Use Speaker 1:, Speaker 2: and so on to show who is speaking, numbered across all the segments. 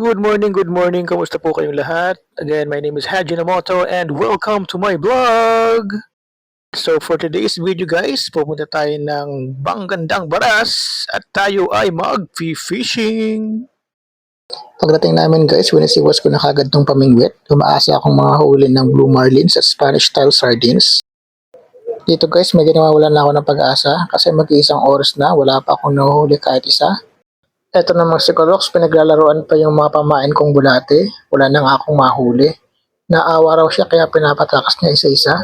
Speaker 1: Good morning, good morning. Kamusta po kayong lahat? Again, my name is Haji Namoto and welcome to my vlog! So for today's video guys, pupunta tayo ng Banggandang Baras at tayo ay mag-fishing. Pagdating namin guys, winisiwas ko na kagad tong pamingwit. Umaasa akong mga huli ng blue marlins at Spanish style sardines. Dito guys, may ginawawalan na ako ng pag-asa kasi mag-iisang oras na, wala pa akong nahuhuli kahit isa. Eto namang si Kolox, pinaglalaroan pa yung mga pamain kong bulate. Wala na nga akong mahuli. Naawa raw siya kaya pinapatakas niya isa-isa.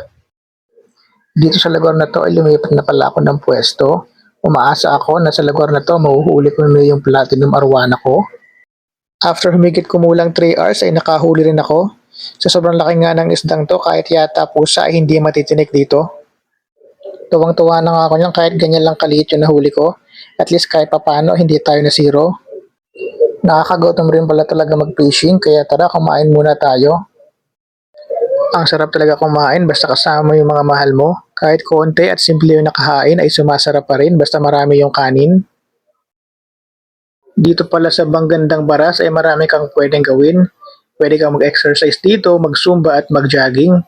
Speaker 1: Dito sa lugar na to lumipat na pala ako ng pwesto. Umaasa ako na sa lugar na to mahuhuli ko na yung platinum arwana ko. After humigit kumulang 3 hours ay nakahuli rin ako. Sa sobrang laki nga ng isdang to kahit yata pusa ay hindi matitinik dito. Tuwang-tuwa na nga ako niyan kahit ganyan lang kaliit yung nahuli ko. At least kahit papano hindi tayo na zero. Nakakagutom rin pala talaga mag-fishing kaya tara kumain muna tayo. Ang sarap talaga kumain basta kasama yung mga mahal mo. Kahit konti at simple yung nakahain ay sumasarap pa rin basta marami yung kanin. Dito pala sa Banggandang Baras ay marami kang pwedeng gawin. Pwede kang mag-exercise dito, mag-zumba at mag-jogging.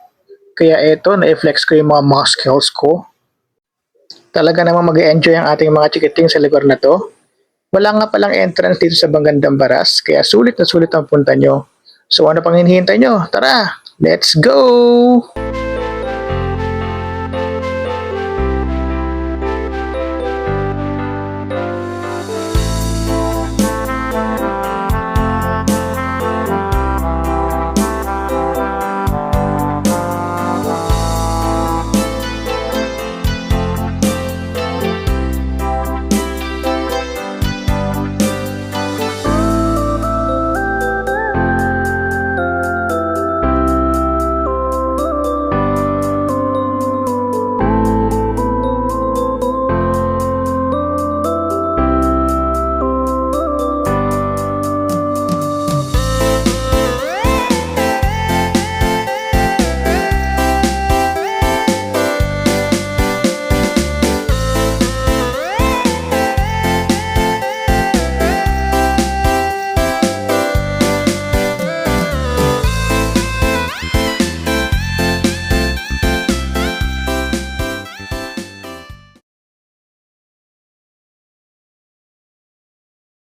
Speaker 1: Kaya eto, na-flex ko yung mga muscles ko. Talaga namang mag enjoy ang ating mga chikiting sa lugar na to. Wala nga palang entrance dito sa Banggandang Baras, kaya sulit na sulit ang punta nyo. So ano pang hinihintay nyo? Tara, let's go!